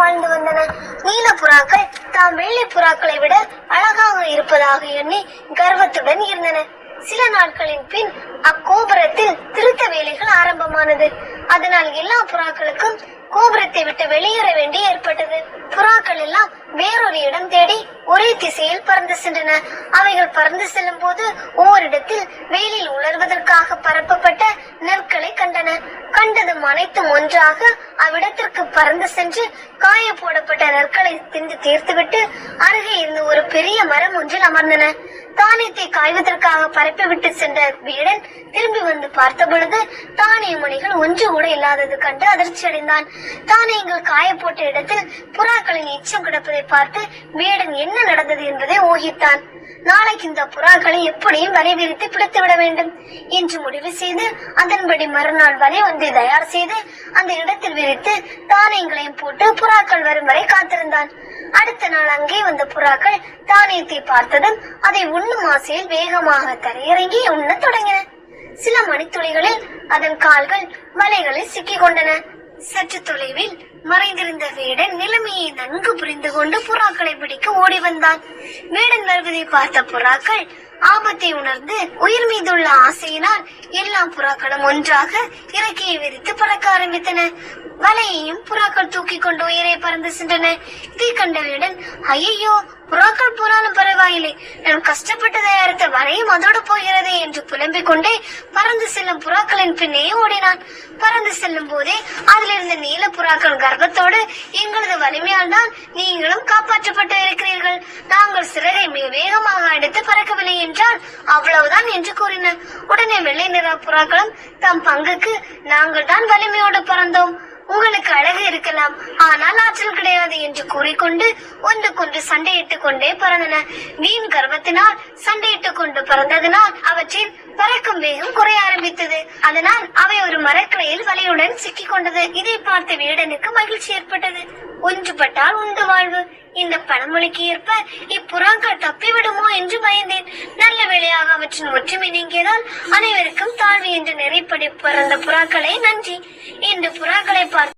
வாழ்ந்து வந்தன. நீல புறாக்கள் தாம் வெள்ளை புறாக்களை விட அழகாக இருப்பதாக எண்ணி கர்வத்துடன் இருந்தன. சில நாட்களின் பின் அக்கோபுரத்தில் திருத்த வேலைகள் ஆரம்பமானது. அதனால் எல்லா புறாக்களுக்கும் கோபுரத்தை விட்டு வெளியேற வேண்டி ஏற்பட்டது. புறாக்கள் எல்லாம் வேறொரு இடம் தேடி ஒரே திசையில் பறந்து சென்றன. அவைகள் பறந்து செல்லும் போது ஓரிடத்தில் வெயிலில் உலர்வதற்காக பரப்பப்பட்ட நெற்க கண்டன. கண்டதும் அனைத்தும் ஒன்றாக அவ்விடத்திற்கு பறந்து சென்று காய போடப்பட்ட நற்களை தின்று தீர்த்துவிட்டு அருகே இருந்து ஒரு பெரிய மரம் ஒன்றில் அமர்ந்தன. தானியத்தை காய்வதற்காக பரப்பிவிட்டு சென்ற வீடன் திரும்பி வந்து பார்த்த பொழுது தானிய முனைகள் ஒன்று கூட இல்லாதது கண்டு அதிர்ச்சி அடைந்தான். தானியங்கள் காய போட்ட இடத்தில் புறாக்களின் எச்சம் கிடப்பதை பார்த்து வீடன் என்ன நடந்தது என்பதை ஊகித்தான் நாளைக்கு இந்த புறாக்களை எப்படியும் வலை விரித்து பிடித்து விட வேண்டும் என்று முடிவு செய்து அதன்படி மறுநாள் வலை ஒன்றை தயார் செய்து அந்த இடத்தில் விரித்து தானியங்களையும் போட்டு புறாக்கள் வரும் வரை காத்திருந்தான். அடுத்த நாள் அங்கே வந்த புறாக்கள் தானியத்தை பார்த்ததும் அதை உண்ணும் ஆசையில் வேகமாக தரையிறங்கி உண்ணத் தொடங்கின. சில மணித்துளிகளில் அதன் கால்கள் வலைகளில் சிக்கிக் கொண்டன. சற்று தொலைவில் மறைந்திருந்த வேடன் நிலைமையை நன்கு புரிந்து கொண்டு புறாக்களை பிடிக்க ஓடி வந்தான். வேடன் வருவதை பார்த்த புறாக்கள் ஆபத்தை உணர்ந்து உயிர் மீதுள்ள ஆசையினால் எல்லா புறாக்களும் ஒன்றாக இறக்கையை விரித்து பறக்க ஆரம்பித்தன. வலையையும் புறாக்கள் தூக்கி கொண்டு உயிரை பறந்து சென்றன. இதை வேடன் ஐயோ புறாக்கள் போனாலும் பரவாயில்லை. நான் கஷ்டப்பட்டு தயாரித்த வலையும் அதோடு போகிறது என்று புலம்பிக் கொண்டே பறந்து செல்லும் புறாக்களின் பின்னே ஓடினான். பறந்து செல்லும் போதே அதிலிருந்த நீல புறாக்கள் கர்ப்பத்தோடு எங்களது வலிமையால் தான் நீங்களும் காப்பாற்றப்பட்டு இருக்கிறீர்கள். நாங்கள் சிறகை மிக வேகமாக அடித்து பறக்கவில்லை என்றால் அவ்வளவுதான் என்று கூறின உடனே வெள்ளை நிற புறாக்களும் தம் பங்குக்கு நாங்கள் தான் வலிமையோடு பறந்தோம். உங்களுக்கு அழகு இருக்கலாம் ஆனால் ஆற்றல் கிடையாது என்று கூறிக்கொண்டு ஒன்றுக்கொன்று சண்டையிட்டுக் கொண்டே பறந்தன வீண் கர்வத்தினால் சண்டையிட்டுக் கொண்டு பறந்ததினால் அவற்றின் பறக்கும் வேகம் குறையாது ஆரம்பித்தது அதனால் அவை ஒரு மரக்கிளையில் வலையுடன் சிக்கிக் கொண்டது இதை பார்த்த வீடனுக்கு மகிழ்ச்சி ஏற்பட்டது. ஒன்றுபட்டால் உண்டு வாழ்வு. இந்த பழமொழிக்கு ஏற்ப இப்புறாக்கள் தப்பிவிடுமோ என்று பயந்தேன். நல்ல வேளையாக அவற்றின் ஒற்றுமை நீங்கியதால் அனைவருக்கும் தாழ்வு என்று நிறைப்படி பிறந்த புறாக்களை நன்றி. இந்த புறாக்களை பார்த்து